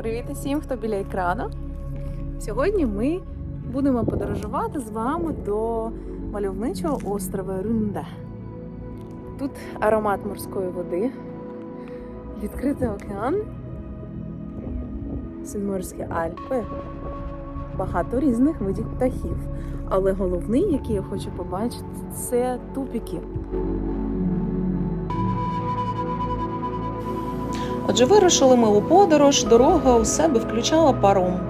Привіт усім, хто біля екрану. Сьогодні ми будемо подорожувати з вами до мальовничого острова Рунда. Тут аромат морської води, відкритий океан, Синморські Альпи, багато різних видів птахів. Але головний, який я хочу побачити, це тупіки. Отже, вирушили ми у подорож, дорога у себе включала паром.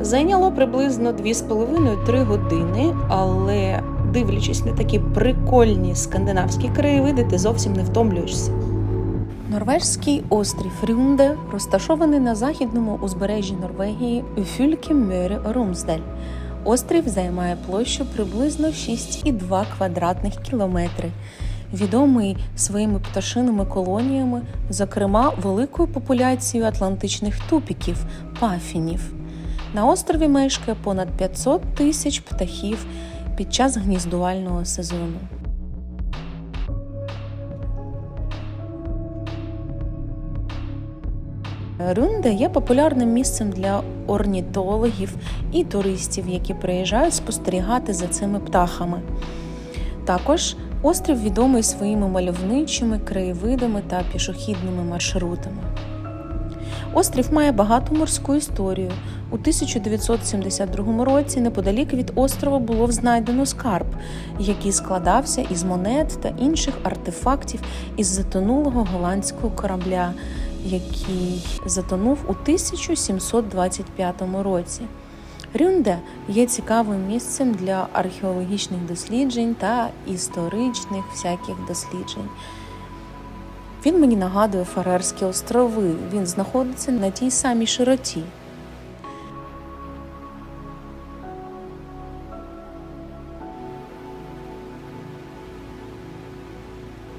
Зайняло приблизно 2,5-3 години, але дивлячись на такі прикольні скандинавські краєвиди, ти зовсім не втомлюєшся. Норвежський острів Рюнде розташований на західному узбережжі Норвегії у фюлькі Мьоре Румсдель. Острів займає площу приблизно 6,2 квадратних кілометри. Відомий своїми пташиними колоніями, зокрема великою популяцією атлантичних тупіків пафінів. На острові мешкає понад 500 тисяч птахів під час гніздувального сезону. Рунде є популярним місцем для орнітологів і туристів, які приїжджають спостерігати за цими птахами. Також острів відомий своїми мальовничими краєвидами та пішохідними маршрутами. Острів має багату морську історію. У 1972 році неподалік від острова було знайдено скарб, який складався із монет та інших артефактів із затонулого голландського корабля, який затонув у 1725 році. Рюнде є цікавим місцем для археологічних досліджень та історичних всяких досліджень. Він мені нагадує Фарерські острови. Він знаходиться на тій самій широті.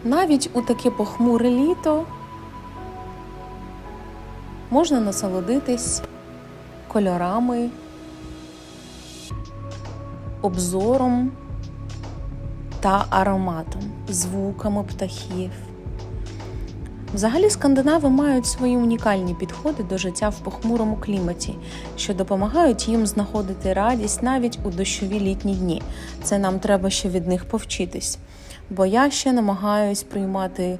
Навіть у таке похмуре літо можна насолодитись кольорами, обзором та ароматом, звуками птахів. Взагалі, скандинави мають свої унікальні підходи до життя в похмурому кліматі, що допомагають їм знаходити радість навіть у дощові літні дні. Це нам треба ще від них повчитись. Бо я ще намагаюсь приймати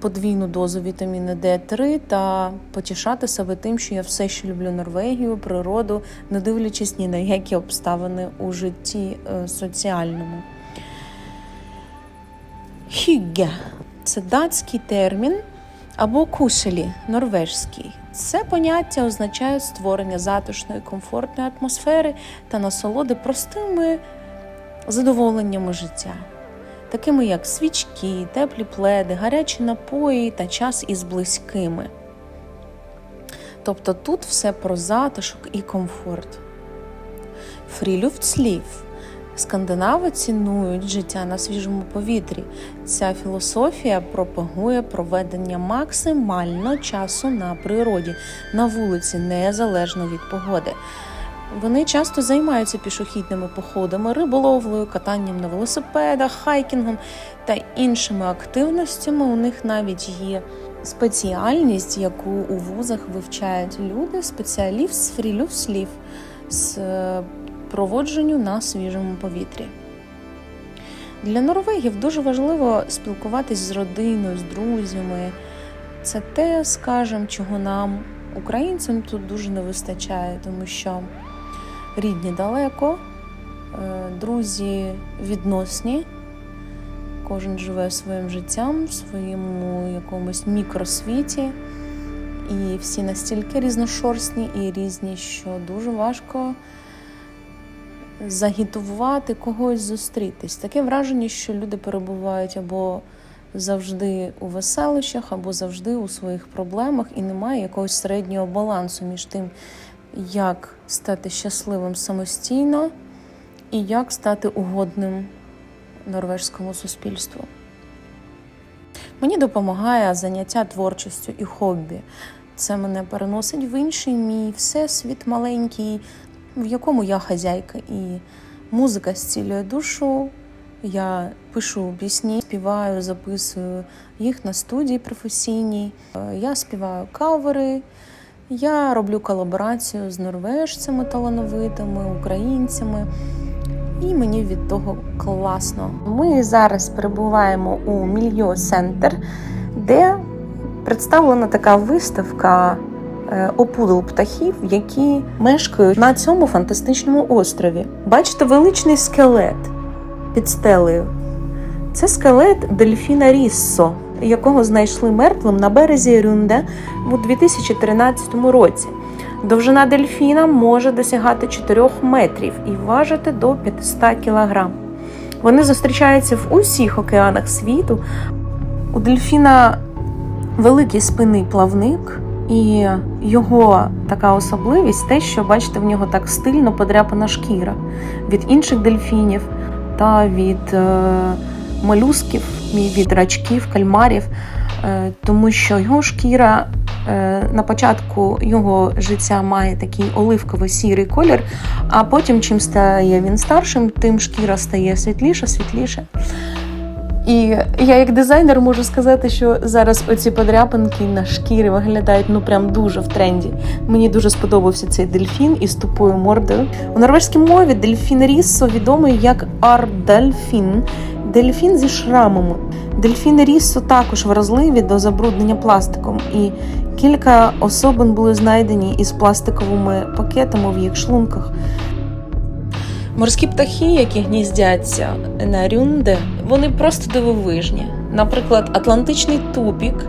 подвійну дозу вітаміну Д3 та потішати себе тим, що я все ще люблю Норвегію, природу, не дивлячись ні на які обставини у житті е, соціальному. Хюгге це датський термін або кушелі норвежський. Це поняття означає створення затишної комфортної атмосфери та насолоди простими задоволеннями життя, такими як свічки, теплі пледи, гарячі напої та час із близькими. Тобто тут все про затишок і комфорт. Фрілюфтслів Скандинави цінують життя на свіжому повітрі. Ця філософія пропагує проведення максимально часу на природі, на вулиці, незалежно від погоди. Вони часто займаються пішохідними походами, риболовлею, катанням на велосипедах, хайкінгом та іншими активностями. У них навіть є спеціальність, яку у вузах вивчають люди, спеціалів з фрілюфслів. з проводженню на свіжому повітрі. Для норвегів дуже важливо спілкуватись з родиною, з друзями. Це те, скажем, чого нам, українцям, тут дуже не вистачає, тому що рідні далеко, е, друзі відносні, кожен живе своїм життям, в своєму якомусь мікросвіті. І всі настільки різношорстні і різні, що дуже важко загітувати когось зустрітись. Таке враження, що люди перебувають або завжди у веселищах, або завжди у своїх проблемах, і немає якогось середнього балансу між тим, як стати щасливим самостійно і як стати угодним норвежському суспільству. Мені допомагає заняття творчістю і хобі. Це мене переносить в інший мій всесвіт маленький, в якому я хазяйка, і музика зцілює душу. Я пишу пісні, співаю, записую їх на студії професійній. Я співаю кавери, Я роблю колаборацію з норвежцями талановитими, українцями, і мені від того класно. Ми зараз перебуваємо у Мільйо Центр, де представлена така виставка е, опудал птахів, які мешкають на цьому фантастичному острові. Бачите, величний скелет під стелею. Це скелет дельфіна Ріссо, якого знайшли мертвим на березі Рюнде у 2013 році. Довжина дельфіна може досягати 4 метрів і важити до 500 кілограм. Вони зустрічаються в усіх океанах світу. У дельфіна великий спинний плавник, і його така особливість те, що бачите, в нього так стильно подряпана шкіра від інших дельфінів та від е, молюсків, від рачків, кальмарів, е, тому що його шкіра е, на початку його життя має такий оливково-сірий колір, а потім, чим стає він старшим, тим шкіра стає світліша, світліше. І я, як дизайнер, можу сказати, що зараз оці подряпинки на шкірі виглядають ну прям дуже в тренді. Мені дуже сподобався цей дельфін із тупою мордою. У норвезькій мові дельфін ріссо відомий як ардельфін, дельфін зі шрамами. Дельфіни ріссо також вразливі до забруднення пластиком, і кілька особин були знайдені із пластиковими пакетами в їх шлунках. Морські птахи, які гніздяться на рюнде, вони просто дивовижні. Наприклад, Атлантичний тупік.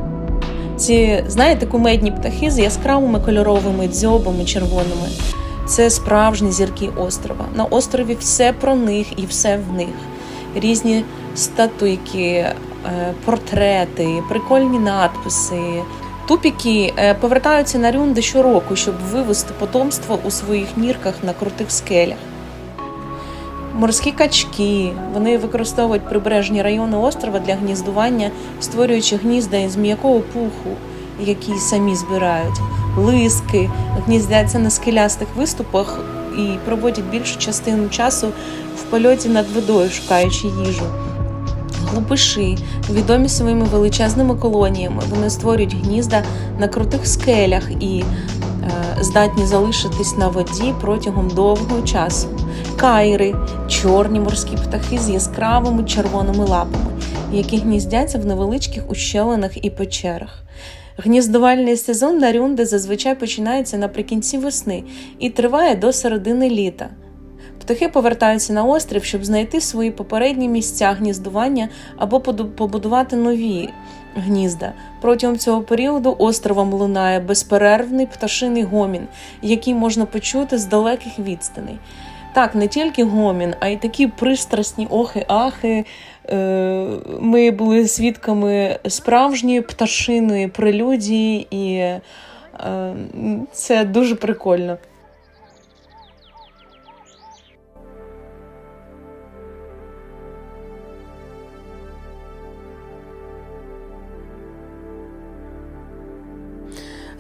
Ці, знаєте, кумедні птахи з яскравими кольоровими дзьобами червоними. Це справжні зірки острова. На острові все про них і все в них. Різні статуйки, е, портрети, прикольні надписи. Тупіки е, повертаються на рюнди щороку, щоб вивести потомство у своїх нірках на крутих скелях. Морські качки вони використовують прибережні райони острова для гніздування, створюючи гнізда із м'якого пуху, які самі збирають. Лиски гніздяться на скелястих виступах і проводять більшу частину часу в польоті над водою, шукаючи їжу. Глупиші, відомі своїми величезними колоніями, вони створюють гнізда на крутих скелях і е, здатні залишитись на воді протягом довгого часу. Кайри чорні морські птахи з яскравими червоними лапами, які гніздяться в невеличких ущелинах і печерах. Гніздувальний сезон на рюнде зазвичай починається наприкінці весни і триває до середини літа. Птахи повертаються на острів, щоб знайти свої попередні місця гніздування або побудувати нові гнізда. Протягом цього періоду островом лунає безперервний пташиний гомін, який можна почути з далеких відстаней. Так, не тільки гомін, а й такі пристрасні охи-ахи. Е, ми були свідками справжньої пташиної прелюдії, і е, це дуже прикольно.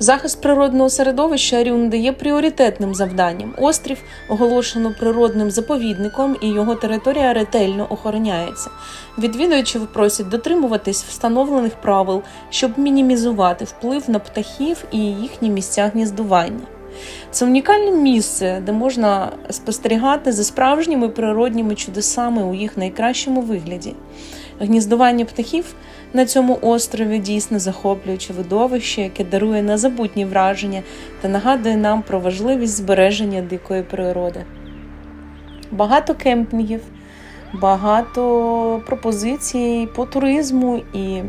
Захист природного середовища Рюнди є пріоритетним завданням. Острів оголошено природним заповідником, і його територія ретельно охороняється. Відвідувачі просять дотримуватись встановлених правил, щоб мінімізувати вплив на птахів і їхні місця гніздування. Це унікальне місце, де можна спостерігати за справжніми природніми чудесами у їх найкращому вигляді. Гніздування птахів на цьому острові дійсно захоплююче видовище, яке дарує незабутні враження та нагадує нам про важливість збереження дикої природи. Багато кемпінгів, багато пропозицій по туризму, і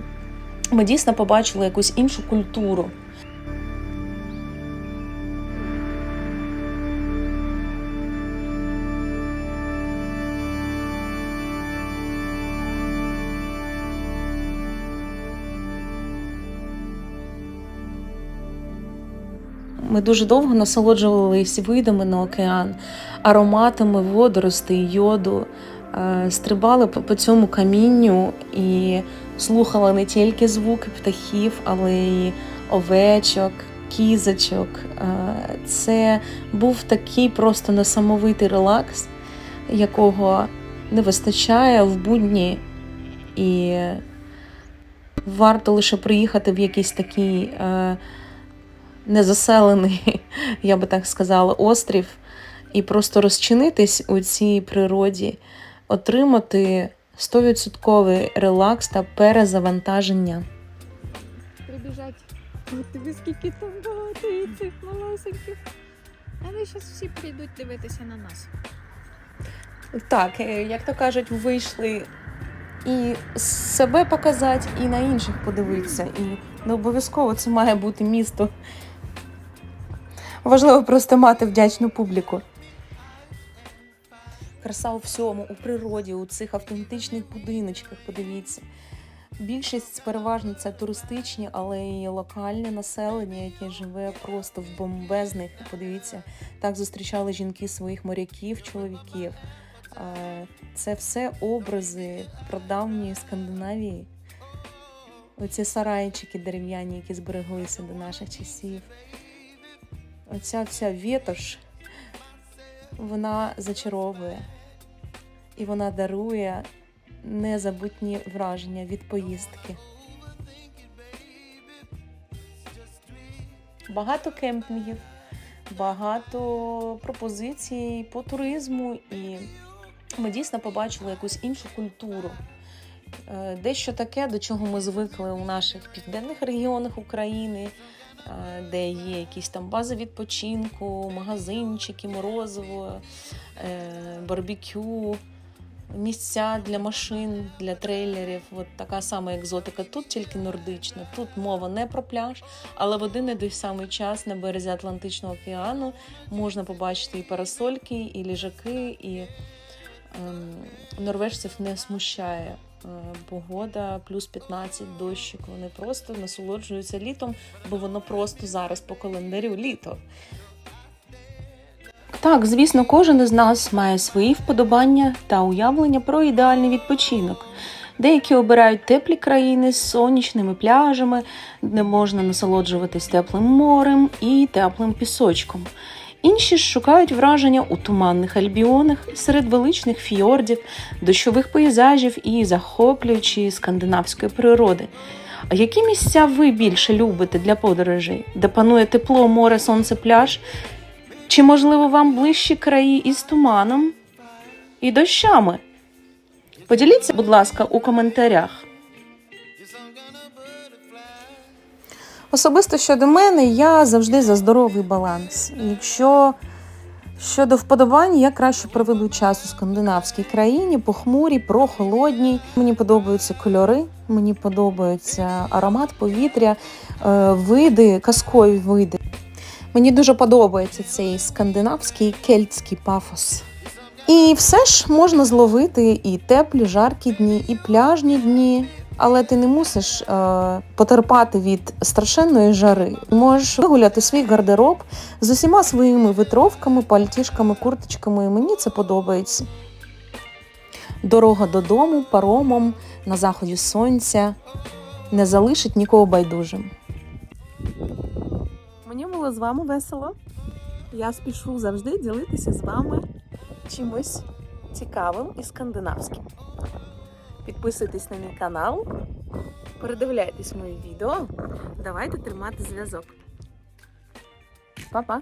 ми дійсно побачили якусь іншу культуру. Ми дуже довго насолоджувалися видами на океан, ароматами водоростей, йоду, е, стрибали по цьому камінню і слухали не тільки звуки птахів, але й овечок, кізочок. Е, це був такий просто несамовитий релакс, якого не вистачає в будні, і варто лише приїхати в якийсь такий. Е, незаселений, я би так сказала, острів, і просто розчинитись у цій природі, отримати 100% релакс та перезавантаження. прибіжать. Тобі скільки там багато і цих малесеньких. Але зараз всі прийдуть дивитися на нас. Так, е, як то кажуть, вийшли і себе показати, і на інших подивитися. І не обов'язково це має бути місто. Важливо просто мати вдячну публіку. Краса у всьому, у природі, у цих автентичних будиночках, подивіться. Більшість переважно це туристичні, але і локальне населення, яке живе просто в бомбезних. Подивіться, так зустрічали жінки своїх моряків, чоловіків. Е, Це все образи прадавньої Скандинавії. Оці сарайчики дерев'яні, які збереглися до наших часів. Оця вся вітош, вона зачаровує і вона дарує незабутні враження від поїздки. Багато кемпінгів, багато пропозицій по туризму, і ми дійсно побачили якусь іншу культуру. Е, Дещо таке, до чого ми звикли у наших південних регіонах України, де є якісь там бази відпочинку, магазинчики, морозиво, е, барбекю, місця для машин, для трейлерів. От така сама екзотика. Тут тільки нордична. Тут мова не про пляж, але в один і той самий час на березі Атлантичного океану можна побачити і парасольки, і ліжаки, і ем, норвежців не смущає. Е, Погода плюс 15 дощик. Вони просто насолоджуються літом, бо воно просто зараз по календарю літо. Так, звісно, кожен із нас має свої вподобання та уявлення про ідеальний відпочинок. Деякі обирають теплі країни з сонячними пляжами, де можна насолоджуватись теплим морем і теплим пісочком. Інші ж шукають враження у туманних альбіонах серед величних фьордів, дощових пейзажів і захоплюючої скандинавської природи. А які місця ви більше любите для подорожей, де панує тепло, море, сонце, пляж? Чи, можливо, вам ближчі краї із туманом і дощами? Поділіться, будь ласка, у коментарях. Особисто щодо мене, я завжди за здоровий баланс. Якщо щодо вподобань, я краще проведу час у скандинавській країні, похмурій, прохолодній. Мені подобаються кольори, мені подобається аромат повітря, е, види, казкові види. Мені дуже подобається цей скандинавський кельтський пафос. І все ж можна зловити і теплі, жаркі дні, і пляжні дні. Але ти не мусиш е, потерпати від страшенної жари. Можеш вигуляти свій гардероб з усіма своїми витровками, пальтішками, курточками. І мені це подобається. Дорога додому, паромом на заході сонця не залишить нікого байдужим. Мені було з вами весело. Я спішу завжди ділитися з вами чимось цікавим і скандинавським. Підписуйтесь на мій канал, передивляйтесь мої відео. Давайте тримати зв'язок. Па-па!